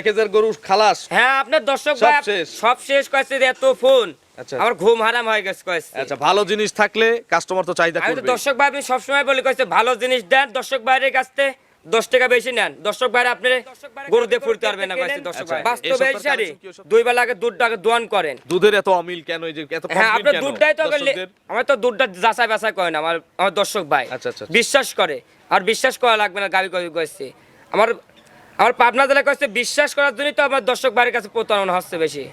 প্যাকেজের গরু খালাস। হ্যাঁ আপনার দর্শক ভাই সব শেষ কয়েছে এত ফোন। আচ্ছা। আমার ঘুম হারাম হয়ে গেছে কয়েছে। আচ্ছা ভালো জিনিস থাকলে কাস্টমার তো চাহিদা আমি দর্শক ভাই আপনি সবসময় বলি কয়েছে ভালো জিনিস দেন দর্শক বাইরের কাছ দশ টাকা বেশি নেন। দর্শক বাইরে আপনি গরু দিয়ে ফুলতে পারবেন না কয়েছে দর্শক আচ্ছা, ভাই বাস্তবে সারি? দুই বেলা আগে দুধ টাকা দোয়ান করেন। দুধের এত অমিল কেন? এই যে এত হ্যাঁ আপনার দুধটাই তো? আমার তো দুধটা যাচাই বাছাই করে আমার আমার দর্শক ভাই। আচ্ছা, আচ্ছা, আচ্ছা। বিশ্বাস করে। আর বিশ্বাস করা লাগবে না গাবি গাবি কয়েছে। আমার আমার পাবনা জেলা কাছে বিশ্বাস করার জন্যই তো আমার দর্শক বাড়ির কাছে প্রতারণা হচ্ছে বেশি।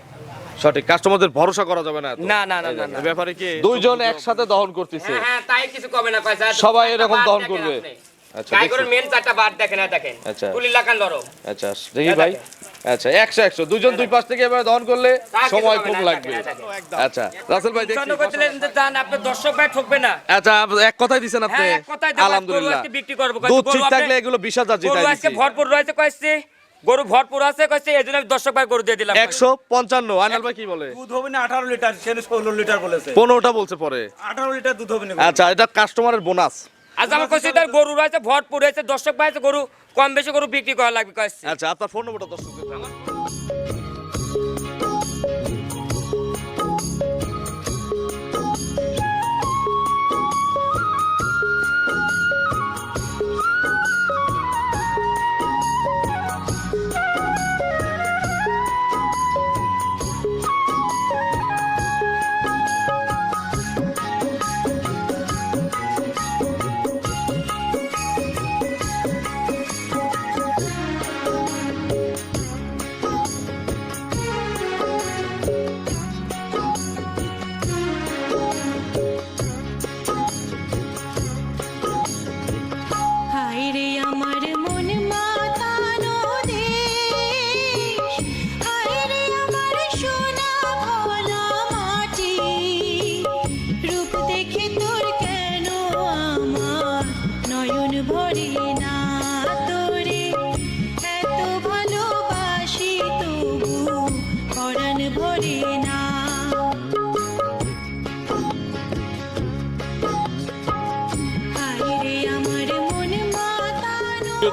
সঠিক কাস্টমারদের ভরসা করা যাবে না না, না, না, না। ব্যাপারে কি দুইজন একসাথে দহন করতেছে। হ্যাঁ হ্যাঁ তাই কিছু কমে না পয়সা। সবাই এরকম দহন করবে? আচ্ছা, গাই করে মেন চারটা বার দেখেন না দেখেন। আচ্ছা। কুলিল্লা লাগান নরম আচ্ছা দেখি ভাই। আচ্ছা একশো একশো। দুজন দুই পাশ থেকে এবার দহন করলে সময় না, লাগবে। আচ্ছা রাসেল ভাই দর্শক ভাই ঠকবে না। আচ্ছা এক কথাই দিছেন আপনি। হ্যাঁ, আলহামদুলিল্লাহ। বিক্রি করব। দুধ ঠিক থাকলে এগুলো বিশ হাজার আজকে ভরপুর রয়েছে কয়েছে গরু ভরপুর আছে কয়েছে এই জন্য আমি দর্শক ভাই গরু দিয়ে দিলাম। একশো পঞ্চান্ন। আইনাল ভাই কি বলে? দুধ হবে না আঠারো লিটার সে ষোলো লিটার বলেছে। পনেরোটা বলছে পরে। আঠারো লিটার দুধ হবে না। আচ্ছা এটা কাস্টমারের বোনাস আজ আমার কইছে তার গরু রয়েছে ভরপুর রয়েছে দর্শক ভাই আছে গরু কম বেশি করে বিক্রি করা লাগবে আচ্ছা আপনার ফোন নম্বরটা দর্শকদের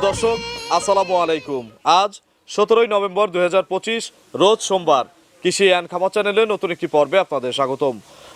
দর্শক, আসসালামু আলাইকুম। আজ সতেরোই নভেম্বর দুই হাজার পঁচিশ, রোজ সোমবার কৃষি অ্যান্ড খামা চ্যানেলে নতুন একটি পর্বে আপনাদের স্বাগতম।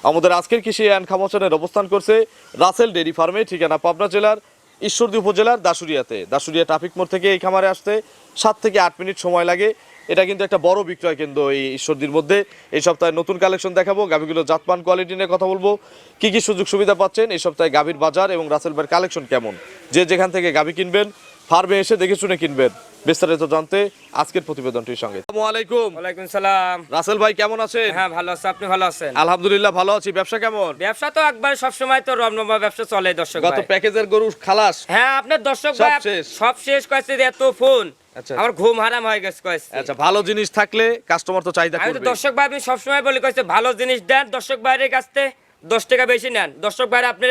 আমাদের আজকের কৃষি অ্যান্ড খামা চ্যানেল অবস্থান করছে রাসেল ডেরি ফার্মে, ঠিকানা পাবনা জেলার ঈশ্বরদী উপজেলার দাসুরিয়াতে দাসুরিয়া ট্রাফিক মোড় থেকে এই খামারে আসতে সাত থেকে আট মিনিট সময় লাগে। এটা কিন্তু একটা বড় বিক্রয় কেন্দ্র এই ঈশ্বরদীর মধ্যে। এই সপ্তাহে নতুন কালেকশন দেখাবো। গাভীগুলো জাতমান, কোয়ালিটি নিয়ে কথা বলব। কি কি সুযোগ সুবিধা পাচ্ছেন? এই সপ্তাহে গাভীর বাজার এবং রাসেল ভাইয়ের কালেকশন কেমন? যে যেখান থেকে গাভী কিনবেন, ফার্মে এসে দেখে শুনে কিনবেন। বিস্তারিত জানতে আজকের প্রতিবেদনটির সঙ্গে। আসসালামু আলাইকুম। ওয়ালাইকুম সালাম। রাসেল ভাই কেমন আছেন? হ্যাঁ ভালো আছে। আপনি ভালো আছেন? আলহামদুলিল্লাহ ভালো আছি। ব্যবসা কেমন? ব্যবসা তো একবার সবসময় তো রমরমা ব্যবসা চলে দর্শক গত প্যাকেজের গরু খালাস। হ্যাঁ আপনার দর্শক সব ভাই শেষ। সব শেষ কয়েছে এত ফোন। আচ্ছা। আমার ঘুম হারাম হয়ে গেছে কয়েছে। আচ্ছা ভালো জিনিস থাকলে কাস্টমার তো চাহিদা আমি তো দর্শক ভাই আপনি সবসময় বলি কয়েছে ভালো জিনিস দেন দর্শক বাইরের কাছ থেকে দশ টাকা বেশি নেন। দর্শক বাইরে আপনি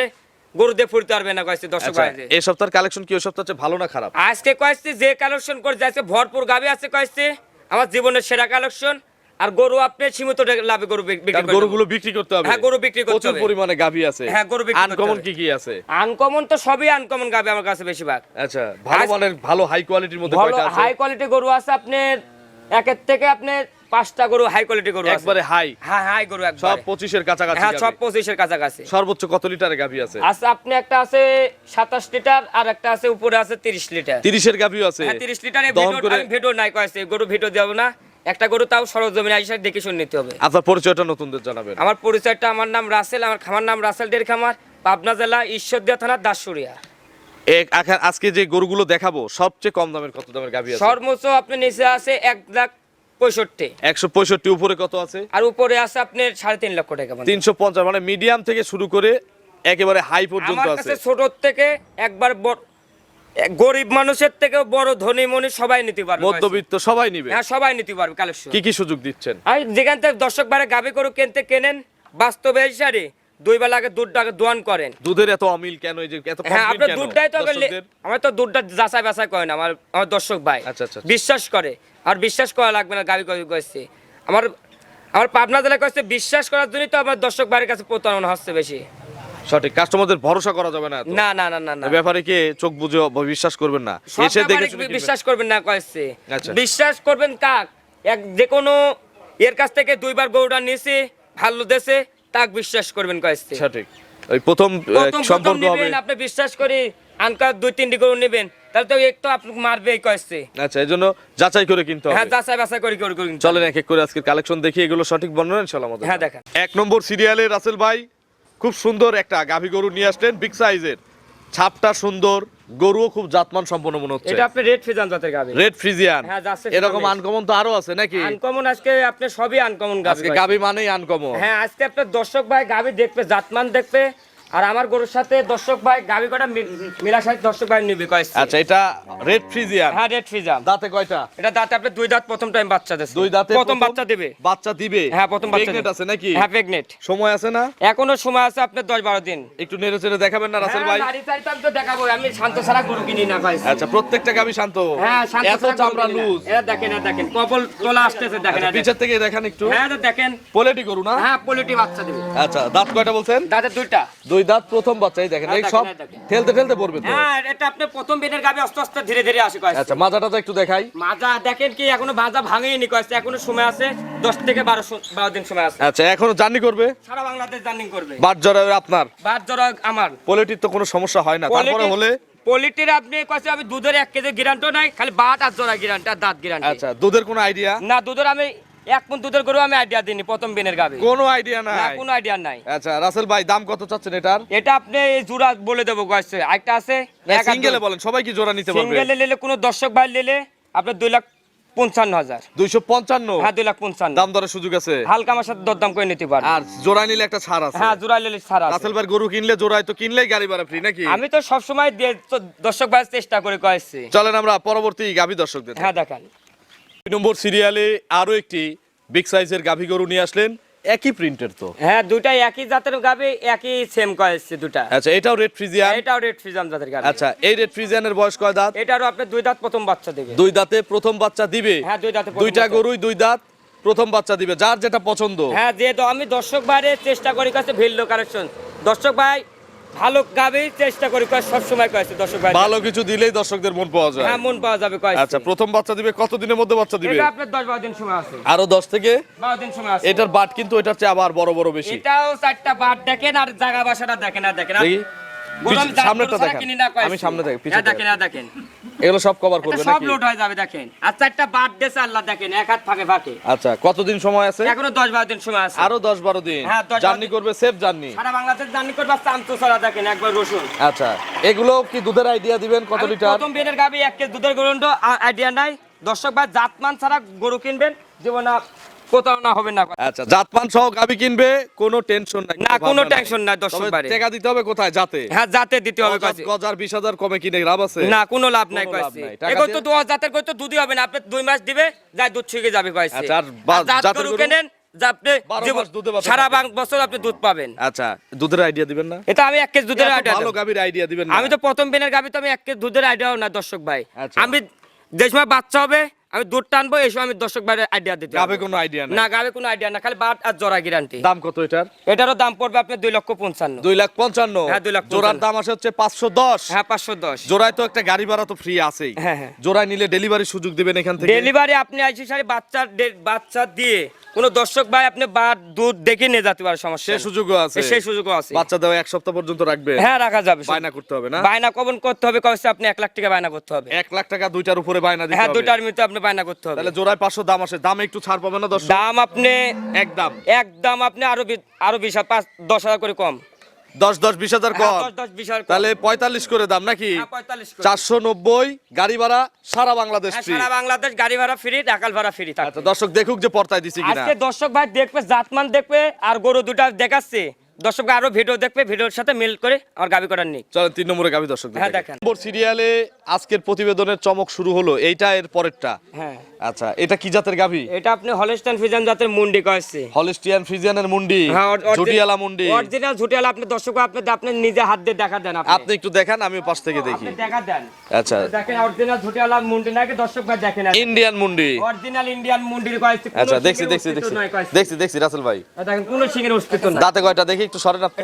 গরু দিয়ে পারবেন না কয়েছে দর্শক আচ্ছা এই সপ্তাহের কালেকশন কি? ওই সপ্তাহে ভালো না খারাপ? আজকে কয়েছে যে কালেকশন করে যাচ্ছে ভরপুর গাবি আছে কয়েছে আমার জীবনের সেরা কালেকশন আর গরু আপনি সীমিত লাভে গরু বিক্রি গরুগুলো বিক্রি করতে হবে। হ্যাঁ, গরু বিক্রি করতে প্রচুর হবে। পরিমাণে গাভী আছে। হ্যাঁ, গরু বিক্রি আনকমন কি কি আছে? আনকমন তো সবই আনকমন গাবি আমার কাছে বেশিরভাগ। আচ্ছা ভালো মানের ভালো হাই কোয়ালিটির মধ্যে কয়টা আছে? হাই কোয়ালিটি গরু আছে আপনার একের থেকে আপনার পাঁচটা গরু হাই কোয়ালিটি গরু একবারে হাই হ্যাঁ হাই গরু সব একবার পঁচিশের কাছাকাছি হ্যাঁ সব গাভী। পঁচিশের কাছাকাছি। সর্বোচ্চ কত লিটারের গাভী আছে? আচ্ছা আপনি একটা আছে সাতাশ লিটার আর একটা আছে উপরে আছে তিরিশ লিটার। তিরিশের গাভীও আছে? হ্যাঁ তিরিশ লিটারের দহন ভিডিও আমি ভিডিও নাই কয়েছে গরু ভিডিও দেবো না। একটা গরু তাও সরজমিন দেখে শুনে নিতে হবে। আপনার পরিচয়টা নতুনদের জানাবেন। আমার পরিচয়টা আমার নাম রাসেল আমার খামার নাম রাসেল ডের খামার পাবনা জেলা ঈশ্বরদিয়া থানা দাসুরিয়া। এক- আজকে যে গরুগুলো দেখাবো সবচেয়ে কম দামের কত দামের গাভী আছে? সর্বোচ্চ আপনি নিচে আছে এক লাখ পঁয়ষট্টি। একশো পঁয়ষট্টি উপরে কত আছে? আর উপরে আছে আপনার সাড়ে তিন লক্ষ টাকা মানে। তিনশো পঞ্চাশ মানে মিডিয়াম থেকে শুরু করে একেবারে হাই পর্যন্ত আছে। ছোট থেকে একবার গরিব মানুষের থেকে বড় ধনী মনি সবাই নিতে পারবে। মধ্যবিত্ত সবাই নিবে। হ্যাঁ সবাই নিতে পারবে কালেকশন। কি কি সুযোগ দিচ্ছেন? যেখান থেকে দর্শক বারে গাবি গরু কিনতে কেনেন বাস্তবে সারি দুই বেলা আগে দুধ দোয়ান করেন। দুধের এত অমিল কেন? এই যে এত হ্যাঁ আপনার দুধটাই তো আগে লে- দর্শকদের? আমার তো দুধটা যাচাই বাছাই করে আমার আমার দর্শক ভাই। বিশ্বাস করে। আর বিশ্বাস করা লাগবে না গাবি গাবি কয়েছে আমার আমার পাবনা জেলা কয়েছে বিশ্বাস করার জন্যই তো আমার দর্শক বাড়ির কাছে প্রতারণা হচ্ছে বেশি। সঠিক কাস্টমারদের ভরসা করা যাবে না না না না না ব্যাপারে কি চোখ বুঝে বিশ্বাস করবেন না? এসে দেখে। বিশ্বাস করবেন না কয়েছে আচ্ছা। বিশ্বাস করবেন কাক? এক যে কোনো এর কাছ থেকে দুইবার গরুটা নিয়েছে ভালো দেশে তাক বিশ্বাস করবেন কয়েছে সঠিক। ওই প্রথম সম্পর্ক হবে আপনি বিশ্বাস করি আনকা দুই তিনটি গরু নেবেন। তাহলে তো একটু আপনাকে মারবেই কয়েছে আচ্ছা এই জন্য যাচাই করে কিনতে হ্যাঁ যাচাই বাছাই করে করে করে চলেন এক এক করে আজকের কালেকশন দেখি এগুলো সঠিক বর্ণনা ইনশাআল্লাহ আমাদের হ্যাঁ, দেখান। এক নম্বর সিরিয়ালে রাসেল ভাই খুব সুন্দর একটা গাভী গরু নিয়ে আসলেন বিগ সাইজের ছাপটা সুন্দর গরুও খুব জাতমান সম্পন্ন মনে হচ্ছে। এটা আপনি রেড ফ্রিজিয়ান জাতের গাবি। রেড ফ্রিজিয়ান হ্যাঁ, যাচ্ছে এরকম ফ্রিজিয়ান। আনকমন তো আরও আছে নাকি? আনকমন আজকে আপনি সবই আনকমন গাবি আজকে গাবি মানেই আনকমন হ্যাঁ আজকে আপনার দর্শক ভাই গাবি দেখবে জাতমান দেখবে। আর আমার গরুর সাথে দর্শক ভাই গাবি কটা মিলা সাথে দর্শক ভাই নিবে কয়েছে আচ্ছা এটা রেড ফ্রিজিয়ান। হ্যাঁ রেড ফিজাম দাঁতে কয়টা? এটা দাঁতে আপনি দুই দাঁত প্রথম টাইম বাচ্চা দেবে দুই দাঁতে প্রথম বাচ্চা দেবে। বাচ্চা দিবে? হ্যাঁ প্রথম বাচ্চা দেবে। আছে নাকি? হ্যাঁ প্রেগনেন্ট সময় আছে না? এখনও সময় আছে আপনার দশ বারো দিন। একটু নেড়ে চেড়ে দেখাবেন না রাসেল ভাই? হ্যাঁ, নারী চারিতে তো দেখাবো। আমি শান্ত ছাড়া গরু কিনি না ভাই আচ্ছা প্রত্যেকটা গাভী শান্ত। হ্যাঁ শান্ত এত চামড়া লুজ। এটা দেখেন এটা দেখেন। কপাল তোলা আসতেছে দেখেন আচ্ছা এটা পিছের থেকে দেখান। একটু। হ্যাঁ দেখেন। পোলেটি গরু না? হ্যাঁ পোলিটি বাচ্চা দেবে। আচ্ছা দাঁত কয়টা বলছেন? দাঁতে দুইটা। দুই দাঁত প্রথম বাচ্চাই দেখেন হ্যাঁ, এই সব হ্যাঁ, ঠেলতে ঠেলতে পড়বে তো। হ্যাঁ এটা আপনি প্রথম বেনের গাবে আস্তে আস্তে ধীরে ধীরে আসে কয়েছে। আচ্ছা মাজাটা তো একটু দেখাই। মাজা দেখেন কি এখনও মাজা ভাঙেনি কয়েছে। এখনও সময় আছে দশ থেকে বারো বারো দিন সময় আছে। আচ্ছা এখনও জার্নি করবে? সারা বাংলাদেশ জার্নিং করবে। জরাবে আপনার? বাদ জরা আমার। পোলেটির তো কোনো সমস্যা হয় না তারপরে হলে পলিটির আপনি কয়েছে আমি দুধের এক কেজি গ্যারান্টিও নাই খালি বাট আর জরা গ্যারান্টি আর দাঁত গ্যারান্টি। আচ্ছা দুধের কোনো আইডিয়া না দুধের আমি এক মন দুধের গরু আমি আইডিয়া দিইনি প্রথম বেনের গাবে কোনো আইডিয়া না কোনো আইডিয়া নাই। আচ্ছা রাসেল ভাই দাম কত চাচ্ছেন এটার? এটা আপনি এই জোড়া বলে দেবো কয়েছে। একটা আছে সিঙ্গেলে বলেন সবাই কি জোড়া নিতে পারবে? সিঙ্গেলে নিলে কোনো দর্শক ভাই নিলে আপনার দুই লাখ পঞ্চান্ন হাজার। দুইশো পঞ্চান্ন? হ্যাঁ দুই লাখ পঞ্চান্ন। দাম দরের সুযোগ আছে? হালকা আমার সাথে দরদাম করে নিতে পারবে। আর জোড়া নিলে একটা ছাড় আছে? হ্যাঁ জোড়া নিলে ছাড়া আছে। রাসেল ভাই গরু কিনলে জোড়ায় তো কিনলেই গাড়ি ভাড়া ফ্রি নাকি? আমি তো সবসময় দর্শক ভাই চেষ্টা করে কয়েছি। চলেন আমরা পরবর্তী গাভী দর্শকদের হ্যাঁ দেখান। নম্বর সিরিয়ালে আরও একটি বিগ সাইজের গাভী গরু নিয়ে আসলেন। একই প্রিন্টের তো। হ্যাঁ দুটাই একই জাতের গাবে একই সেম কয়েছে দুটা আচ্ছা এটাও রেড ফ্রিজিয়ান এটাও রেড ফ্রিজিয়ান জাতের গাবে আচ্ছা এই রেড ফ্রিজিয়ানের বয়স কয় দাঁত? এটারও আপনার দুই দাঁত প্রথম বাচ্চা দেবে। দুই দাঁতে প্রথম বাচ্চা দিবে? হ্যাঁ দুই দাঁতে দুইটা গরুই দুই দাঁত প্রথম বাচ্চা দিবে। যার যেটা পছন্দ। হ্যাঁ যেহেতু আমি দর্শক বাইরে চেষ্টা করি কাছে ভিল্ড কালেকশন। দর্শক ভাই ভালো গাবে চেষ্টা করি কয় সবসময় কয়েছে দর্শক ভাই? ভালো কিছু দিলেই দর্শকদের মন পাওয়া যায়। হ্যাঁ মন পাওয়া যাবে কয়েছে আচ্ছা প্রথম বাচ্চা দিবে কত দিনের মধ্যে বাচ্চা দিবে? এটা আপনার 10 12 দিন সময় আছে। আরও দশ থেকে? বারো দিন সময় আছে। এটার বাট কিন্তু এটার চেয়ে আবার বড় বড় বেশি। এটাও চারটা বাট দেখেন আর জায়গা বাসাটা দেখেন আর দেখেন। দেখান। আমি সামনে দেখি, দেখেন দেখেন এগুলো সব কভার এটা করবে সব লোড হয়ে যাবে দেখেন। আর চারটা বাট দেশে আল্লাহ দেখেন এক হাত ফাঁকে ফাঁকে। আচ্ছা কতদিন সময় আছে? এখনও দশ বারো দিন সময় আছে। আরও দশ বারো দিন। হ্যাঁ, জার্নি করবে সেফ জার্নি। সারা বাংলাদেশ জার্নি করবে চামচো ছড়া দেখেন একবার রসুন। আচ্ছা এগুলো কি দুধের আইডিয়া দিবেন কত লিটার প্রথম গাবি এক কেজি দুধের গরুন্ড আইডিয়া নাই। দর্শক ভাই জাতমান ছাড়া গরু কিনবেন জীবন কোথাও না হবে না। আচ্ছা জাতমান সহ গাবি কিনবে কোনো টেনশন নাই। না কোনো টেনশন নাই দর্শক টাকা দিতে হবে কোথায়? হ্যাঁ জাতে দিতে হবে কাছে গজার বিশ হাজার কমে কিনে লাভ আছে? না কোনো লাভ নাই এগুলো তো দিয়ে- দু জাতের করে তো দুধই হবে না আপনি দুই মাস দিবে যাই দুধ ছুঁয়ে যাবে কয়েছে আচ্ছা, আর জাত গরু? কেনেন আপনি সারা বছর আপনি দুধ পাবেন। আচ্ছা দুধের আইডিয়া দিবেন না? এটা আমি এক কেজি দুধের আইডিয়া ভালো গাবির আইডিয়া দিবেন না। আমি তো প্রথম বিনের গাবি তো আমি এক কেজি দুধের আইডিয়াও না দর্শক ভাই। আচ্ছা। আমি যে সময় বাচ্চা হবে আমি দুধ টানবো সময় আমি দর্শক ভাইয়ের আইডিয়া দিতে গাবে কোনো আইডিয়া না গাবে কোনো আইডিয়া না খালি বাট আর জরা গ্যারান্টি দাম কত এটার? এটারও দাম পড়বে আপনার দুই লক্ষ পঞ্চান্ন। দুই লাখ পঞ্চান্ন? হ্যাঁ, দুই লাখ জোড়ার দাম আসে হচ্ছে পাঁচশো দশ। হ্যাঁ পাঁচশো দশ। জোড়ায় তো একটা গাড়ি ভাড়া তো ফ্রি আছেই। হ্যাঁ, হ্যাঁ। জোড়ায় নিলে ডেলিভারি সুযোগ দিবেন এখান থেকে? ডেলিভারি আপনি আইসি সারি বাচ্চা বাচ্চা দিয়ে। কোনো দর্শক ভাই আপনি বা দুধ দেখে নিয়ে যেতে পারে সমস্যা সে নেই। সুযোগও আছে। সেই সুযোগও আছে। বাচ্চা দেওয়া এক সপ্তাহ পর্যন্ত রাখবে? হ্যাঁ রাখা যাবে। বায়না করতে হবে না? বায়না কবন করতে হবে কয়েছে আপনি এক লাখ টাকা বায়না করতে হবে। এক লাখ টাকা দুইটার উপরে বায়না দিতে হ্যাঁ হবে। দুটার মধ্যে আপনি বায়না করতে হবে। তাহলে জোড়ায় পাঁচশো দাম আসে। দামে একটু ছাড় পাবে না দশ দাম আপনি একদম একদম আপনি আরও আরও বিশ হাজার- পাঁচ দশ হাজার করে কম। দশ দশ বিশ হাজার হ্যাঁ, কম দশ দশ বিশ হাজার কম। তাহলে পঁয়তাল্লিশ করে দাম নাকি? হ্যাঁ, 45 করে। চারশো নব্বই গাড়ি ভাড়া সারা বাংলাদেশ হ্যাঁ, ফ্রি সারা বাংলাদেশ গাড়ি ভাড়া ফ্রি টাকাল ভাড়া ফ্রি আচ্ছা দর্শক দেখুক যে পর্তায় দিছি কিনা। আজকে দর্শক ভাই দেখবে জাতমান দেখবে আর গরু দুটা দেখাচ্ছে। দর্শক আরও ভিডিও দেখবে ভিডিওর সাথে মিল করে আর গাবি করার নেই চলো তিন নম্বরে গাবি দর্শক হ্যাঁ, দেখেন। নম্বর সিরিয়ালে আজকের প্রতিবেদনের চমক শুরু হলো এইটা এর পরেরটা। হ্যাঁ। আচ্ছা এটা কি জাতের গাভি? এটা আপনি হলস্টাইন ফিজান জাতের মুন্ডি কয়েছে ফ্রিজিয়ানের মুন্ডি হ্যাঁ জুটিয়ালা মুন্ডি। অরিজিনাল ঝুটিয়ালা আপনি দর্শক আপনি আপনি নিজে হাত দিয়ে দেখা দেন আপনি। আপনি একটু দেখান আমি পাশ থেকে দেখি আপনি দেখা। দেন। আচ্ছা। দেখেন অরিজিনাল ঝুটিয়ালা মুন্ডি নাকি দর্শক ভাই দেখেন ইন্ডিয়ান মুন্ডি। অরিজিনাল ইন্ডিয়ান মুন্ডির কয়েছে আচ্ছা দেখছি দেখছি দেখছি। দেখছি দেখছি রাসেল ভাই। দেখেন কোনো সিংহের অস্তিত্ব নাই। দাঁতে কয়টা দেখি একটু সরেন আপনি।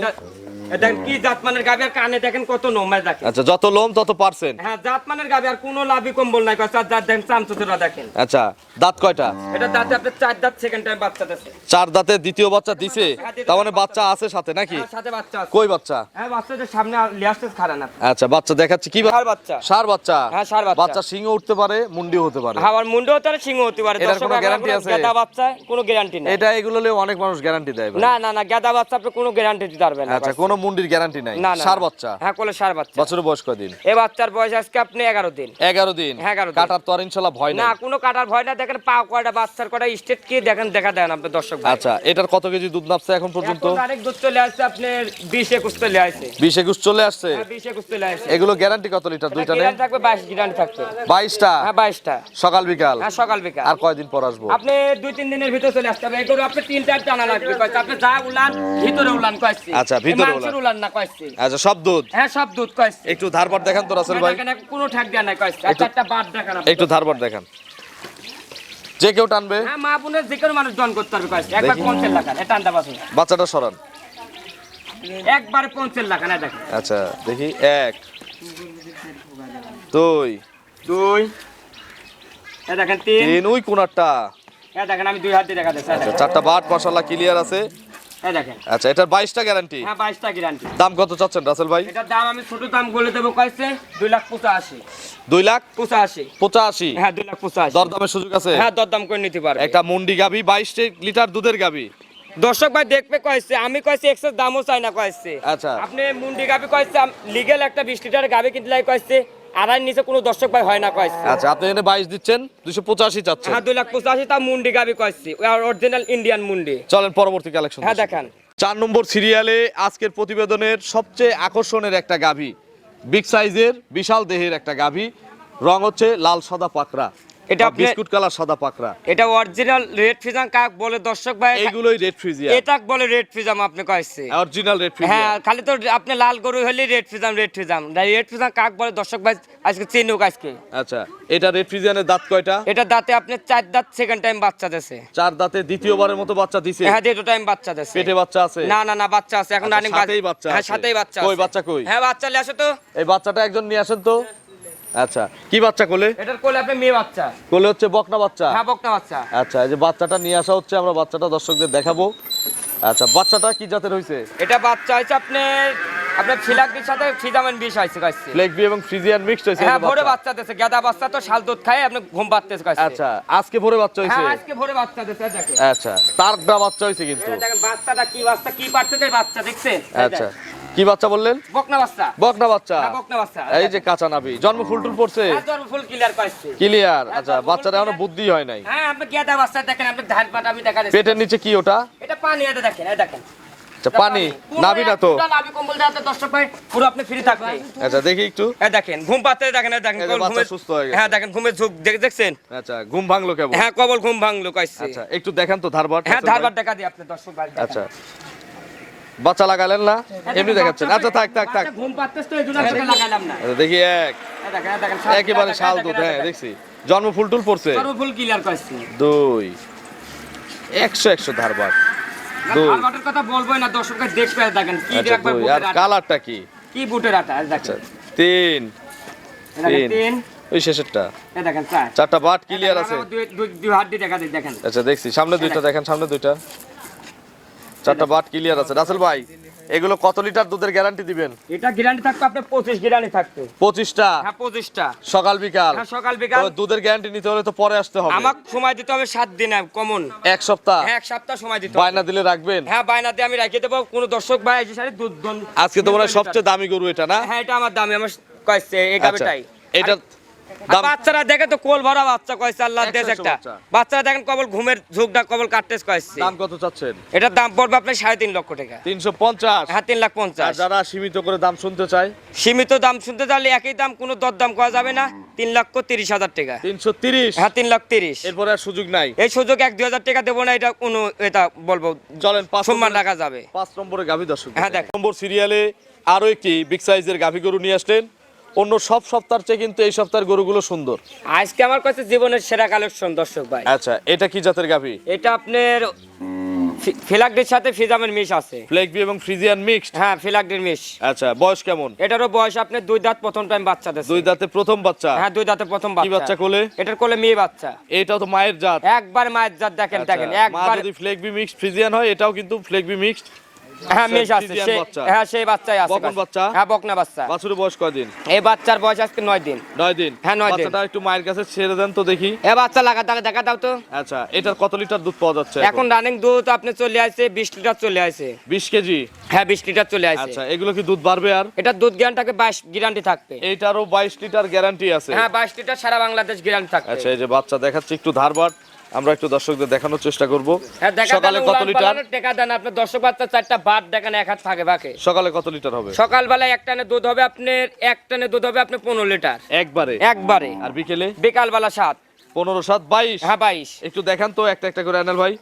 দেখেন কি জাতমানের গাবি আর কানে দেখেন কত নোমায় দেখেন। আচ্ছা যত লোম তত পার্সেন্ট। হ্যাঁ জাতমানের গাবি আর কোনো লাভই কম্বল নাই। কয় চার দাঁত দেখেন দেখেন। আচ্ছা দাঁত কয়টা? এটা দাঁতে আপনার চার দাঁত সেকেন্ড টাইম বাচ্চা দিচ্ছে চার দাঁতে দ্বিতীয় বাচ্চা দিছে? তার মানে বাচ্চা। আছে সাথে নাকি? হ্যাঁ, সাথে বাচ্চা আছে। কই বাচ্চা? হ্যাঁ বাচ্চাদের সামনে লিয়াসতে খারাপ না। আচ্ছা বাচ্চা দেখাচ্ছি। কি ষাঁড় বাচ্চা। ষাঁড় বাচ্চা? হ্যাঁ, ষাঁড় বাচ্চা। বাচ্চা সিংহ উঠতে পারে মুন্ডিও হতে পারে। আবার মুন্ডও তার সিংহ হতে পারে। এটার কোনো কোনো আছে? গেদা বাচ্চা কোনো গ্যারান্টি নেই। এটা এগুলো নিয়ে অনেক মানুষ গ্যারান্টি দেয় না না না গেদা বাচ্চা আপনি কোনো গ্যারান্টি দিতে পারবেন না। আচ্ছা কোনো মুন্ডির গ্যারান্টি নাই। না না বাচ্চা। হ্যাঁ কোলে সার বাচ্চা। বছরের বয়স কদিন এ বাচ্চার বয়স আজকে আপনি এগারো দিন। এগারো দিন। হ্যাঁ, 11 দিন। কাটার তো আর ইনশাল্লাহ ভয় না নাই। কোনো কাটার ভয় না। দেখেন পা কয়টা বাচ্চার কয়টা স্টেট কি দেখেন দেখা দেন আপনার দর্শক আচ্ছা এটার কত কেজি দুধ নাপছে এখন পর্যন্ত? এখন আরেক দুধ চলে আসছে আপনার বিশ একুশ চলে আসছে। বিশ একুশ চলে আসছে? হ্যাঁ বিশ একুশ চলে আসছে। এগুলো গ্যারান্টি কত লিটার? দুইটা নেই থাকবে বাইশ গ্যারান্টি থাকবে। বাইশটা? হ্যাঁ বাইশটা। সকাল বিকাল? হ্যাঁ সকাল বিকাল। আর কয়দিন পর আসব? আপনি দুই তিন দিনের ভিতরে চলে আসতে হবে। এগুলো আপনি তিন চার টানা লাগবে। আপনি যা উলান ভিতরে উলান কয়েছে আচ্ছা, ভিতরে উলান। না আচ্ছা সব দুধ? হ্যাঁ সব দুধ একটু ধারবার দেখান তো রাসেল ভাই। কোনো ঠাক দেওয়া নাই আর একটু- বাদ দেখান একটু ধারবার দেখান। যে কেউ টানবে। হ্যাঁ মা বোনের যে কোনো মানুষ জন করতে পারবে একবার লাখ এটা পারছে? বাচ্চাটা সরান। একবারে পঞ্চাশ লাখ না দেখেন। আচ্ছা দেখি এক দুই দুই এ দেখেন তিন। তিন ওই কোনারটা। এ দেখেন আমি দুই হাত দিয়ে দেখা দিচ্ছি আচ্ছা চারটা বাট মশালা ক্লিয়ার আছে। আচ্ছা এটার বাইশটা গ্যারান্টি হ্যাঁ বাইশটা গ্যারান্টি দাম কত চাচ্ছেন রাসেল ভাই? এটার দাম আমি ছোট দাম বলে দেবো কয়েছে দুই লাখ পঁচাশি। দুই লাখ পঁচাশি। পঁচাশি? হ্যাঁ দুই লাখ পঁচাশি। দরদামের সুযোগ আছে? হ্যাঁ দরদাম করে নিতে পারবে। একটা মুন্ডি গাবি বাইশ লিটার দুধের গাবি। দর্শক ভাই দেখবে কয়েছে আমি কয়েছি এক্সেস দামও চাই না কয়েছে আচ্ছা। আপনি মুন্ডি গাবি কয়েছে লিগেল একটা বিশ লিটার গাবি কিনতে লাগে কয়েছে আড়াই নিচে কোনো দর্শক ভাই হয় না কয়েছে আচ্ছা আপনি এখানে বাইশ দিচ্ছেন দুশো পঁচাশি চাচ্ছেন। হ্যাঁ দুই লাখ পঁচাশি তা মুন্ডি গাবি কয়েছি অরিজিনাল ইন্ডিয়ান মুন্ডি। চলেন পরবর্তী কালেকশন হ্যাঁ দেখান। চার নম্বর সিরিয়ালে আজকের প্রতিবেদনের সবচেয়ে আকর্ষণের একটা গাভী বিগ সাইজের বিশাল দেহের একটা গাভী রং হচ্ছে লাল সাদা পাকড়া। এটা বিস্কুট কালার সাদা পাকড়া। এটা অরিজিনাল রেড ফিজাম কাক বলে? দর্শক ভাই এইগুলোই রেড এটা বলে রেড ফিজাম আপনি কয়েছে অরিজিনাল রেড হ্যাঁ খালি তো আপনি লাল গরু হলে রেড ফিজাম রেড ফিজাম রেড ফিজাম কাক বলে? দর্শক ভাই আজকে চিনুক আজকে। আচ্ছা এটা রেড ফ্রিজিয়ানের দাঁত কয়টা? এটা দাঁতে আপনি চার দাঁত সেকেন্ড টাইম বাচ্চা দেছে। চার দাঁতে দ্বিতীয়বারের মতো বাচ্চা দিছে? হ্যাঁ দুটো টাইম বাচ্চা দেছে। পেটে বাচ্চা আছে? না না না বাচ্চা আছে। এখন আচ্ছা, রানিং সাথেই বাচ্চা হ্যাঁ সাথেই বাচ্চা কই বাচ্চা কই? হ্যাঁ বাচ্চা নিয়ে আসো তো। এই বাচ্চাটা একজন নিয়ে আসেন তো। আচ্ছা কি বাচ্চা কোলে? এটার কোলে আপনি মেয়ে বাচ্চা। কোলে হচ্ছে বকনা বাচ্চা? হ্যাঁ বকনা বাচ্চা। আচ্ছা এই যে বাচ্চাটা নিয়ে আসা হচ্ছে আমরা বাচ্চাটা দর্শকদের দেখাবো। আচ্ছা বাচ্চাটা কি জাতের হয়েছে এটা বাচ্চা হয়েছে আপনার আপনার ছিলাকটির সাথে ফিজামেন বিষ হয়েছে কাছে ফ্লেক বি এবং ফ্রিজিয়ান মিক্সড এই হ্যাঁ ভোরে বাচ্চা। দিয়েছে গেদা বাচ্চা তো শাল দুধ খায় আপনি ঘুম পাচ্ছে কাছে আচ্ছা আজকে ভোরে বাচ্চা হয়েছে হ্যাঁ আজকে ভোরে বাচ্চা দিয়েছে দেখেন। আচ্ছা তারটা বাচ্চা হয়েছে কিন্তু। দেখেন বাচ্চাটা কি বাচ্চা কি বাচ্চা বাচ্চা দেখছেন? আচ্ছা। কি বাচ্চা বললেন? বকনা বাচ্চা। বকনা বাচ্চা। বকনা বাচ্চা। এই যে কাঁচা নাবি। জন্ম ফুল টুল পড়ছে? হ্যাঁ জ্বর ফুল ক্লিয়ার ক্লিয়ার আচ্ছা বাচ্চাটা এখনও বুদ্ধি হয় নাই। হ্যাঁ আপনি গেদা বাচ্চা দেখেন আপনি ধান পাট আমি দেখা পেটের নিচে কি ওটা? এটা পানি এটা দেখেন এই দেখেন। আচ্ছা পানি। না তো। নাভি কম্বল দেওয়াতে দর্শক ভাই পুরো আপনি ফ্রি থাকবে আচ্ছা দেখি একটু। এই দেখেন ঘুম পাতে দেখেন এই দেখেন কবল সুস্থ হয়ে গেছে। হ্যাঁ দেখেন ঘুমের ঝুঁক দেখ- দেখছেন? আচ্ছা ঘুম ভাঙলো কেমন হ্যাঁ কবল ঘুম ভাঙলো কইছে। আচ্ছা একটু দেখান তো ধারবার হ্যাঁ ধারবার দেখা দিই আপনি দর্শক ভাই আচ্ছা। বাচ্চা লাগালেন না? এমনি দেখাচ্ছেন। আচ্ছা থাক থাক থাক। ঘুম পাচ্ছে তো না। আচ্ছা, দেখি এক। একেবারে শাল দুধ হ্যাঁ দেখছি। জন্ম ফুল টুল পড়ছে? সর্ব ফুল ক্লিয়ার কইছি দুই। একশো একশো ধারবার দুই। কথা বলবোই না দর্শককে দেখবে দেখেন কি আচ্ছা একবার আর কালারটা কি? কি বুটের আটা আচ্ছা দেখেন তিন। তিন। ওই শেষেরটা। দেখেন চারটা বাট ক্লিয়ার আছে? দুই- দুই- দুই হাত দিয়ে দেখা দেখেন। আচ্ছা দেখছি সামনে দুইটা দেখেন সামনে দুইটা। চারটা বাট ক্লিয়ার আছে। রাসেল ভাই এগুলো কত লিটার দুধের গ্যারান্টি দিবেন? এটা গ্যারান্টি থাকবে আপনার পঁচিশ গ্যারান্টি থাকবে পঁচিশটা? হ্যাঁ সকাল বিকাল? হ্যাঁ সকাল বিকাল। দুধের গ্যারান্টি নিতে হলে তো পরে আসতে হবে। আমাকে সময় দিতে হবে সাত দিন কমন এক সপ্তাহ? এক সপ্তাহ সময় দিতে হবে। বায়না দিলে রাখবেন? হ্যাঁ বায়নাতে আমি রেখে দেবো। কোনো দর্শক ভাই এসে সারি দুধ দন আজকে তো হয় সবচেয়ে দামি গরু এটা না? হ্যাঁ এটা আমার দামি। আমার কয়েছে এই আচ্ছা গাবিটাই এটা আর দাম বাচ্চারা দেখে তো কোল ভরা বাচ্চা কয়েছে আল্লাহ দেশ একটা। বাচ্চারা দেখেন কবল ঘুমের ঝুঁকটা কবল কাটতেস কয়েছে দাম কত চাচ্ছেন? এটার দাম পড়বে আপনার সাড়ে তিন লক্ষ টাকা। তিনশো পঞ্চাশ। হ্যাঁ তিন লাখ পঞ্চাশ। যারা সীমিত করে দাম শুনতে চায়? সীমিত দাম শুনতে চাইলে একই দাম কোনো দর দাম করা যাবে না। তিন লক্ষ তিরিশ হাজার টাকা। তিনশো তিরিশ? হ্যাঁ তিন লাখ তিরিশ। এরপরে আর সুযোগ নাই। এই সুযোগ এক দুই হাজার টাকা দেবো না এটা কোনো এটা বলব। চলেন পাঁচ সম্মান রাখা যাবে। পাঁচ নম্বরে গাভী দর্শক। হ্যাঁ, দেখ। নম্বর সিরিয়ালে আরও একটি বিগ সাইজের গাভী গরু নিয়ে আসলেন। অন্য সব সপ্তাহের চেয়ে কিন্তু এই সপ্তাহের গরুগুলো সুন্দর। আজকে আমার কাছে জীবনের সেরা কালেকশন দর্শক ভাই। আচ্ছা এটা কি জাতের গাভী? এটা আপনার ফিলাকডির সাথে ফিজামের মিশ আছে। ফ্লেগবি এবং ফ্রিজিয়ান মিক্সড? হ্যাঁ ফিলাকডির মিশ। আচ্ছা বয়স কেমন? এটারও বয়স আপনি দুই দাঁত প্রথম টাইম বাচ্চা দিচ্ছে দুই দাঁতে প্রথম বাচ্চা? হ্যাঁ দুই দাঁতে প্রথম বাচ্চা কি বাচ্চা। কোলে? এটার কোলে মেয়ে বাচ্চা। এটাও তো মায়ের জাত। একবার মায়ের জাত দেখেন আচ্ছা, দেখেন একবার যদি ফ্লেগবি মিক্সড ফ্রিজিয়ান হয় এটাও কিন্তু ফ্লেগবি মিক্সড। হ্যাঁ মিশ আছে সে- হ্যাঁ সেই বাচ্চাই আছে বকন বাচ্চা? হ্যাঁ বকনা বাচ্চা। বাছুরের বয়স কয়দিন এই বাচ্চার বয়স আজকে নয় দিন। নয় দিন? হ্যাঁ, নয় দিন। বাচ্চাটা একটু মায়ের কাছে ছেড়ে দেন তো দেখি। এ বাচ্চা লাগা দেখা দেখা দাও তো। আচ্ছা এটার কত লিটার দুধ পাওয়া যাচ্ছে এখন? রানিং দুধ আপনি চলে লিটার চলে কেজি? হ্যাঁ বিশ লিটার চলে আসছে আচ্ছা এগুলো কি দুধ বাড়বে আর? এটা দুধ গ্যারান্টি থাকবে লিটার গ্যারান্টি আছে। হ্যাঁ বাইশ লিটার সারা বাংলাদেশ গ্যারান্টি থাকবে। আচ্ছা এই যে বাচ্চা দেখাচ্ছে একটু ধারবাট। আমরা একটু দর্শকদের দেখানোর চেষ্টা করব। হ্যাঁ সকালে কত লিটার? টাকা দেন। আপনার দর্শক বাচ্চা চারটা বাদ দেখেন এক হাত থাকে বাকে। সকালে কত লিটার হবে? সকালবেলায় এক টানে দুধ হবে আপনার এক টানে দুধ হবে আপনার পনেরো লিটার। একবারে? একবারে। আর বিকেলে? বিকালবেলা সাত। পনেরো সাত বাইশ? হ্যাঁ বাইশ। একটু দেখান তো একটা একটা করে আনাল ভাই।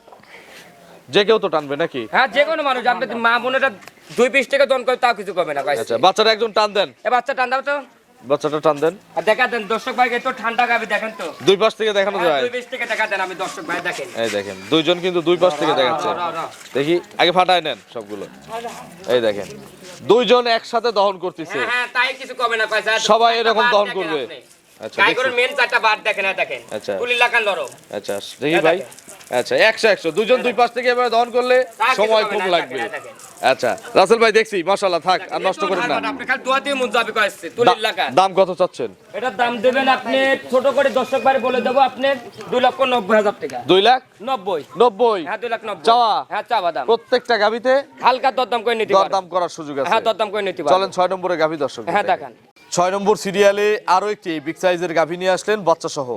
যে কেউ তো টানবে নাকি? হ্যাঁ যে কোনো মানুষ আপনি মা বোনেরা দুই পিস থেকে দন করে তাও কিছু করবে না আচ্ছা বাচ্চাটা একজন টান দেন। এ বাচ্চা টান দাও তো। বাচ্চাটা টান দেন। আর দেখা দেন দর্শক ভাইকে তো ঠান্ডা গাবে দেখেন তো। দুই পাশ থেকে দেখানো যায়। দুই পিস থেকে দেখা দেন আমি দর্শক ভাই দেখেন। এই দেখেন দুইজন কিন্তু দুই পাশ থেকে দেখাচ্ছে। দেখি আগে ফাটায় নেন সবগুলো। এই দেখেন দুইজন একসাথে দহন করতেছে। হ্যাঁ হ্যাঁ তাই কিছু কবে না পয়সা সবাই এরকম দহন করবে। আচ্ছা, গাই। গরুর মেন চারটা বাদ দেখেন হ্যাঁ দেখেন। আচ্ছা। তুলি লাগান লরম আচ্ছা দেখি ভাই। আচ্ছা একশো একশো। দুজন দুই পাশ থেকে এভাবে দহন করলে সময় খুব লাগবে। আচ্ছা রাসেল ভাই দেখছি মাশাল্লাহ থাক আর নষ্ট করেন না। দাম কত চাচ্ছেন? এটার দাম দেবেন আপনি ছোট করে দর্শক বাড়ি বলে দেবো আপনি দুই লক্ষ নব্বই হাজার টাকা। দুই লাখ? নব্বই। নব্বই? হ্যাঁ দুই লাখ নব্বই। চাওয়া? হ্যাঁ চাওয়া দাম। প্রত্যেকটা গাভিতে হালকা দরদাম করে নিতে দরদাম করার সুযোগ আছে। হ্যাঁ দরদাম করে নিতে চলেন ছয় নম্বরে গাভি দর্শক হ্যাঁ দেখান। ছয় নম্বর সিরিয়ালে আরও একটি বিগ সাইজের গাভি নিয়ে আসলেন বাচ্চা সহ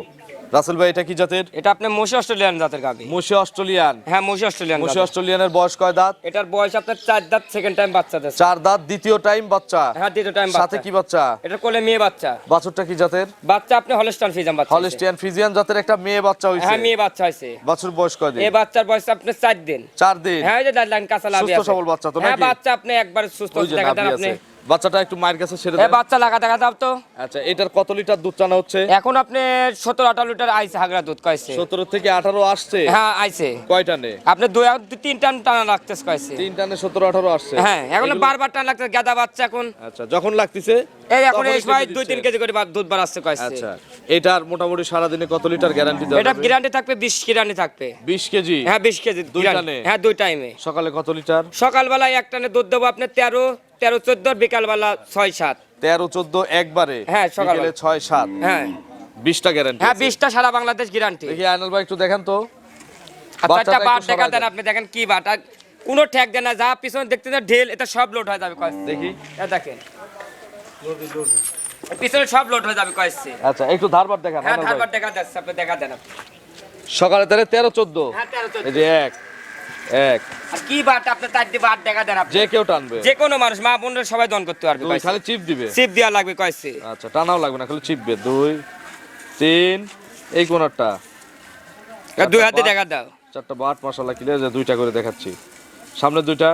রাসেল ভাই এটা কি জাতের? এটা আপনি মশি অস্ট্রেলিয়ান জাতের গাবি মুশি অস্ট্রেলিয়ান। হ্যাঁ মশি অস্ট্রেলিয়ান মুশি। অস্ট্রেলিয়ানের বয়স কয় দাঁত? এটার বয়স আপনার চার দাঁত সেকেন্ড টাইম বাচ্চা দিচ্ছে চার দাঁত দ্বিতীয় টাইম বাচ্চা। হ্যাঁ দ্বিতীয় টাইম সাথে কি বাচ্চা? এটার কোলে মেয়ে বাচ্চা। বাছুরটা কি জাতের? বাচ্চা আপনি হলস্টান ফিজাম বাচ্চা হয়েছে। হলিস্টিয়ান ফিজিয়ান জাতের একটা মেয়ে বাচ্চা হইছে হ্যাঁ মেয়ে বাচ্চা হয়েছে। বাছুর বয়স কয় দিন? এই বাচ্চার বয়স আপনার চার দিন। চার দিন। হ্যাঁ এই যে লাইন কাঁচা লাভি সুস্থ আছে। সবল বাচ্চা তো হ্যাঁ নাকি? বাচ্চা আপনি একবার সুস্থ দেখা দেন আপনি। বাচ্চাটা একটু মায়ের কাছে ছেড়ে এই দেন। বাচ্চা লাগা দেখা দাও তো। আচ্ছা এটার কত লিটার দুধ টানা হচ্ছে? এখন আপনি সতেরো আঠারো লিটার আইসে হাগরা দুধ কয়েছে সতেরো থেকে আঠারো আসছে? হ্যাঁ আইসে। কয় টানে? আপনি দুই তিন টান টানা লাগতেছে কয়েছে তিন টানে সতেরো আঠারো আসছে। হ্যাঁ এখন বারবার টান লাগতেছে গাদা বাচ্চা এখন। আচ্ছা যখন লাগতেছে এই এখন এই সময় কেটে দুই তিন। কেজি করে দুধ বাড়াচ্ছে কয়েছে আচ্ছা এটার মোটামুটি সারাদিনে কত লিটার গ্যারান্টি দেওয়া এটা গ্যারান্টি থাকবে বিশ গ্যারান্টি থাকবে। বিশ কেজি? হ্যাঁ বিশ কেজি দুই টানে? হ্যাঁ দুই টাইমে সকালে কত লিটার? সকালবেলায় এক টানে দুধ দেবো আপনার তেরো তেরো চোদ্দ বিকালবেলা ছয় সাত। তেরো চোদ্দ একবারে হ্যাঁ। বিকেলে ছয় সাত। হ্যাঁ। বিশটা গ্যারান্টি হ্যাঁ বিশটা সারা বাংলাদেশ গ্যারান্টি দেখি আয়নাল ভাই একটু দেখান তো। বাচ্চাটা চারটা বাট দেখা দেন। আপনি দেখেন কি বাট কোনো ঠেক দেন না যা পিছনে দেখতে দেন ঢেল এটা সব লোড হয়ে যাবে কয়েছে দেখি। দেখেন। পিছনে সব লোড হয়ে যাবে কয়েছে আচ্ছা একটু ধারবার দেখান হ্যাঁ ধারবার দেখা যাচ্ছে আপনি দেখা দেন। সকালে তাহলে তেরো চোদ্দ। হ্যাঁ এই যে এক এক। কি বাট আপনি তার দিয়ে বাট দেখা দেন আপনি। যে কেউ টানবে। যে কোনো মানুষ মা বোনরা সবাই দন করতে পারবে দুই খালি চিপ দিবে? সিপ দেওয়া লাগবে কয়েছে আচ্ছা টানাও লাগবে না খালি চিপবে দুই তিন এই দুই হাতে দেখা দাও। চারটা বাট মশলা কিনে যে দুইটা করে দেখাচ্ছি। সামনে দুইটা।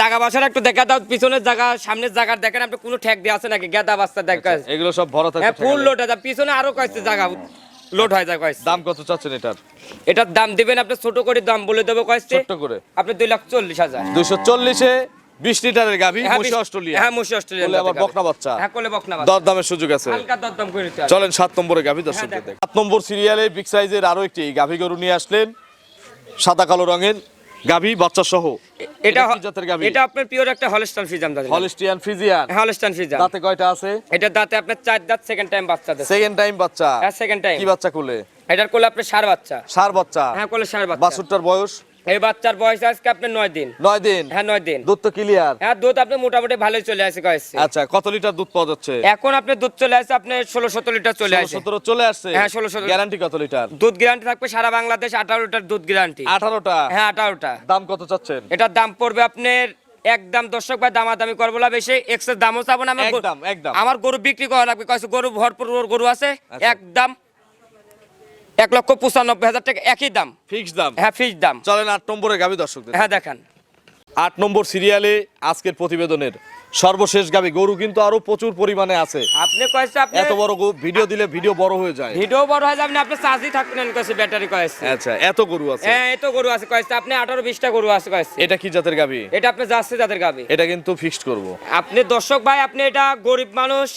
জায়গা বাসার একটু দেখা দাও পিছনের জায়গা সামনের জায়গা দেখেন আপনি কোনো ঠেক দিয়ে আছে নাকি? গেদা বাস্তা দেখা আচ্ছা, এগুলো সব ভরা থাকে ফুল হয়ে যায় পিছনে আরও কয়েছে জায়গা। লোড হয়ে যায় কয়েছে দাম কত চাচ্ছেন এটার? এটার দাম দিবেন আপনি ছোট করে দাম বলে দেবো কয়েছে ছোট করে? আপনি দুই লাখ চল্লিশ হাজার। দুশো চল্লিশে বিশ লিটারের গাভি হ্যাঁ, মুশি অস্ট্রেলিয়া। হ্যাঁ মুশি অস্ট্রেলিয়া আবার বকনা বাচ্চা। হ্যাঁ কোলে বকনা বাচ্চা। দর দামের সুযোগ আছে। হালকা দরদাম করে চলেন সাত নম্বরে গাভী দর্শক হ্যাঁ। সাত নম্বর সিরিয়ালে বিগ সাইজের আরও একটি গাভী গরু নিয়ে আসলেন। সাদা কালো রঙের। গাভি বাচ্চা সহ এটা জাতের গাভী? এটা আপনার পিওর একটা হলস্টান ফিজাম দাদা হলস্টাইন ফ্রিজিয়ান? হলস্টাইন ফিজাম দাঁতে কয়টা আছে? এটা দাঁতে আপনার চার দাঁত সেকেন্ড টাইম বাচ্চা দেয়। সেকেন্ড টাইম বাচ্চা। হ্যাঁ সেকেন্ড টাইম কি বাচ্চা কোলে? এটার কোলে আপনার সার বাচ্চা। সার বাচ্চা। হ্যাঁ কোলে সার বাচ্চা। বাছুরটার বয়স? এই বাচ্চার বয়স আজকে আপনার নয় দিন। নয় দিন? হ্যাঁ নয় দিন। দুধ তো ক্লিয়ার হ্যাঁ দুধ আপনি মোটামুটি ভালোই চলে আসে কয়েছে আচ্ছা কত লিটার দুধ পাওয়া যাচ্ছে? এখন আপনি দুধ চলে আসে আপনি ষোলো সতেরো লিটার চলে আসে। সতেরো চলে আসছে হ্যাঁ, 16 17 গ্যারান্টি কত লিটার? দুধ গ্যারান্টি থাকবে সারা বাংলাদেশ আঠারো লিটার দুধ গ্যারান্টি আঠারোটা? হ্যাঁ আঠারোটা। দাম কত চাচ্ছেন? এটার দাম পড়বে আপনার একদম দর্শক ভাই দামাদামি করব না বেশি এক্সের দামও চাবো না একদম। আমার গরু বিক্রি করা লাগবে কয়েছে গরু ভরপুর গরু আছে আচ্ছা। একদম এক লক্ষ পঁচানব্বই হাজার টাকা একই দাম। ফিক্স দাম? হ্যাঁ ফিক্স দাম। চলেন আট নম্বরে গাভি দর্শকদের। হ্যাঁ দেখান। আট নম্বর সিরিয়ালে আজকের প্রতিবেদনের সর্বশেষ গাবি। গরু কিন্তু আরও প্রচুর পরিমাণে আছে। আপনি কয়েছে আপনি এত বড় ভিডিও দিলে ভিডিও বড় হয়ে যায়। ভিডিও বড় হয় যাবে আপনি চার্জই থাকবেন কয়েছে ব্যাটারি কয়েছে। আচ্ছা এত গরু আছে। হ্যাঁ এত গরু আছে কয়েছে আপনি আঠারো বিশটা গরু আছে কয়েছে। এটা কি জাতের গাবি? এটা আপনি যাচ্ছে যাদের গাবে। এটা কিন্তু ফিক্সড করব। আপনি দর্শক ভাই আপনি এটা গরিব মানুষ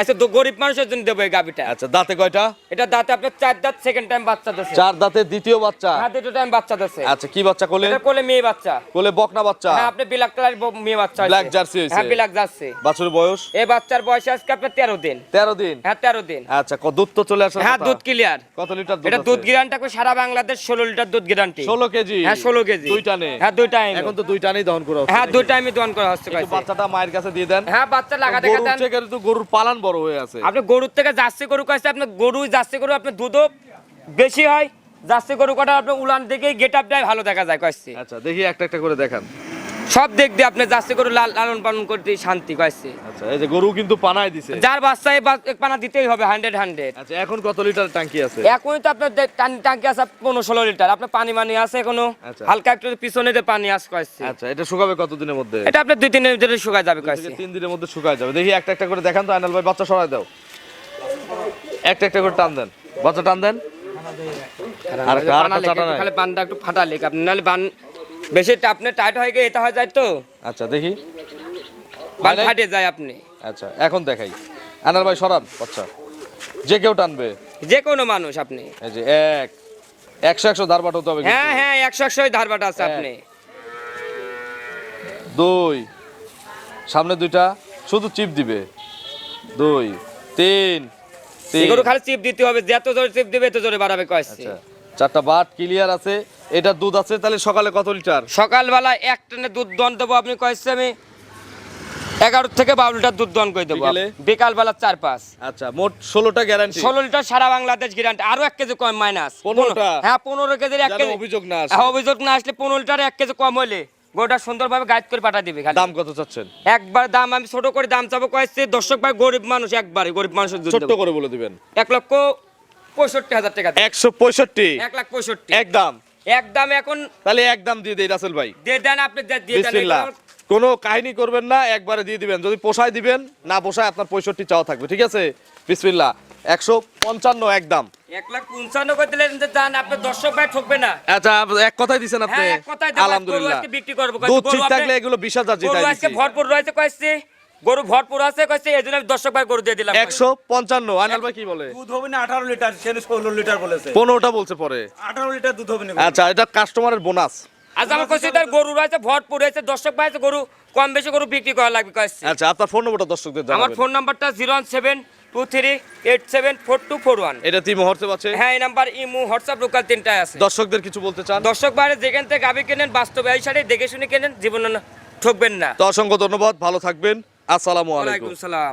আচ্ছা তো গরিব মানুষের জন্য দেবো এই গাবিটা আচ্ছা দাঁতে কয়টা? এটা দাঁতে আপনার চার দাঁত সেকেন্ড টাইম বাচ্চা দিচ্ছে চার দাঁতে দ্বিতীয় বাচ্চা? হ্যাঁ টাইম বাচ্চা দিচ্ছে আচ্ছা কি বাচ্চা কোলে? এটা কোলে মেয়ে বাচ্চা। কোলে বকনা বাচ্চা? হ্যাঁ আপনি ব্ল্যাক কালার মেয়ে বাচ্চা। Black jersey হয়েছে। হ্যাঁ ব্ল্যাক জার্সি বয়স? এই বাচ্চার বয়স আজকে আপনার তেরো দিন। তেরো দিন? হ্যাঁ তেরো দিন। আচ্ছা ক- দুধ তো চলে আসার হ্যাঁ দুধ ক্লিয়ার কত লিটার দুধ এটা? দুধ গ্যারান্টি সারা বাংলাদেশ ষোলো লিটার দুধ গ্যারান্টি ষোলো কেজি? হ্যাঁ ষোলো কেজি। দুই টানে? হ্যাঁ দুই টাইম এখন তো দুই টানেই দহন করা হচ্ছে। হ্যাঁ দুই টাইমে দোয়ান করা হচ্ছে বাচ্চাটা মায়ের কাছে দিয়ে দেন। হ্যাঁ বাচ্চা লাগা দেখা গরুর দেন থেকে কিন্তু গরুর পালান বড়। হয়ে আছে। আপনি গরুর থেকে জার্সি গরু কাছে আপনি গরু জার্সি গরু আপনি দুধও বেশি হয় জার্সি গরু কটা আপনি উলান দেখে গেট দেয় ভালো দেখা যায় কয়েছে আচ্ছা দেখি একটা একটা করে দেখান। সব দিক দিয়ে আপনি জার্সি গরু লালন পালন করতে শান্তি কয়েছে আচ্ছা এই যে গরু কিন্তু পানায় দিছে। যার বাচ্চা এই পানা দিতেই হবে হান্ড্রেড হান্ড্রেড আচ্ছা এখন কত লিটার ট্যাঙ্কি আছে? এখনই তো আপনার টাঙ্কি আছে পনেরো ষোলো লিটার। আপনার পানি মানি আছে এখনও? আচ্ছা। হালকা একটু পিছনে দিয়ে পানি আস কয়েছে আচ্ছা এটা শুকাবে কত দিনের মধ্যে? এটা আপনার দুই তিন ভিতরে শুকায় যাবে কয়েছে তিন দিনের মধ্যে শুকায় যাবে। দেখি একটা একটা করে দেখান তো আইনাল ভাই বাচ্চা সরাই দাও। একটা একটা করে টান দেন। বাচ্চা টান দেন। আর? খালি বানটা একটু ফাটা লেগে আপনি নাহলে বান বেশি আপনি টাইট হয়ে গিয়ে এটা হয়ে যায় তো? আচ্ছা দেখি। বান মানে- ফাটে যায় আপনি। আচ্ছা এখন দেখাই। আনার ভাই সরান। বাচ্চা যে কেউ টানবে। যে কোনো মানুষ আপনি। এই যে এক। একশো একশো ধারবাট হতে হবে হ্যাঁ হ্যাঁ একশো একশো ধারবাট আছে আপনি। দুই। সামনে দুইটা। শুধু চিপ দিবে। দুই তিন। তিন। এগুলো খালি চিপ দিতে হবে। যত জোরে চিপ দিবে এত জোরে বাড়াবে কয়েছে আচ্ছা। চারটা বাট ক্লিয়ার আছে। এটা দুধ আছে তাহলে সকালে কত লিটার? সকালবেলা এক টনে দুধ দন দেবো আপনি কয়েছে আমি এগারো থেকে বারো লিটার দুধ দন করে দেবো। বিকেলে? বিকালবেলা চার পাঁচ। আচ্ছা মোট ষোলোটা গ্যারান্টি ষোলো লিটার সারা বাংলাদেশ গ্যারান্টি আরও এক কেজি কম মাইনাস হ্যাঁ পনেরো কেজির এক কেজি অভিযোগ না। হ্যাঁ, অভিযোগ না আসলে পনেরো লিটার এক কেজি কম হলে গোটা সুন্দরভাবে গাইড করে পাঠা দিবে দাম কত চাচ্ছেন? একবার দাম আমি ছোট করে দাম চাবো কয়েছে দর্শক ভাই গরিব মানুষ একবারে গরিব মানুষের ছোট্ট করে বলে দিবেন। এক লক্ষ পঁয়ষট্টি হাজার টাকা একশো পঁয়ষট্টি? এক লাখ পঁয়ষট্টি। এক দাম? এখন তাহলে এক দিয়ে দেই রাসেল ভাই। দিয়ে দেন আপনি দিয়ে দেন। কোনো কাহিনী করবেন না একবারে দিয়ে দিবেন। যদি পোষায় দিবেন না পোষায় আপনার পঁয়ষট্টি চাওয়া থাকবে। ঠিক আছে? বিসমিল্লাহ। একশো পঞ্চান্ন এক দাম। এক লাখ পঞ্চান্ন করে দিলেন যে দর্শক ভাই ঠকবে না। আচ্ছা এক কথাই দিছেন আপনি। হ্যাঁ, আলহামদুলিল্লাহ। বিক্রি করব। দুধ ঠিক থাকলে এগুলো বিশ হাজার জিতাই ভরপুর রয়েছে কয়েছে গরু ভরপুর আছে কইছে এই জন্য আমি দর্শক ভাই গরু দিয়ে দিলাম। একশো পঞ্চান্ন আনাল ভাই কি বলে? দুধ হবে না আঠারো লিটার সে ষোলো লিটার বলেছে। পনেরোটা বলছে পরে। আঠারো লিটার দুধ হবে না আচ্ছা এটা কাস্টমারের বোনাস আজ আমার কইছে তার গরু রয়েছে ভরপুর রয়েছে দর্শক ভাই আছে গরু কম বেশি গরু বিক্রি করা লাগবে কয়েছে আচ্ছা আপনার ফোন নম্বরটা দর্শকদের আমার জানাবেন ফোন নাম্বারটা zero one seven two three eight seven four two four one এটা তিন মুহূর্তে পাচ্ছে হ্যাঁ এই নাম্বার ইমু হোয়াটসঅ্যাপ লোকাল তিনটায় আছে। দর্শকদের কিছু বলতে চান? দর্শক বাইরে যেখান থেকে গাবি কেনেন বাস্তবে এই সাথে দেখে শুনে কেনেন জীবন ঠকবেন না। তো অসংখ্য ধন্যবাদ ভালো থাকবেন। আসসালামু আলাইকুম। সালাম।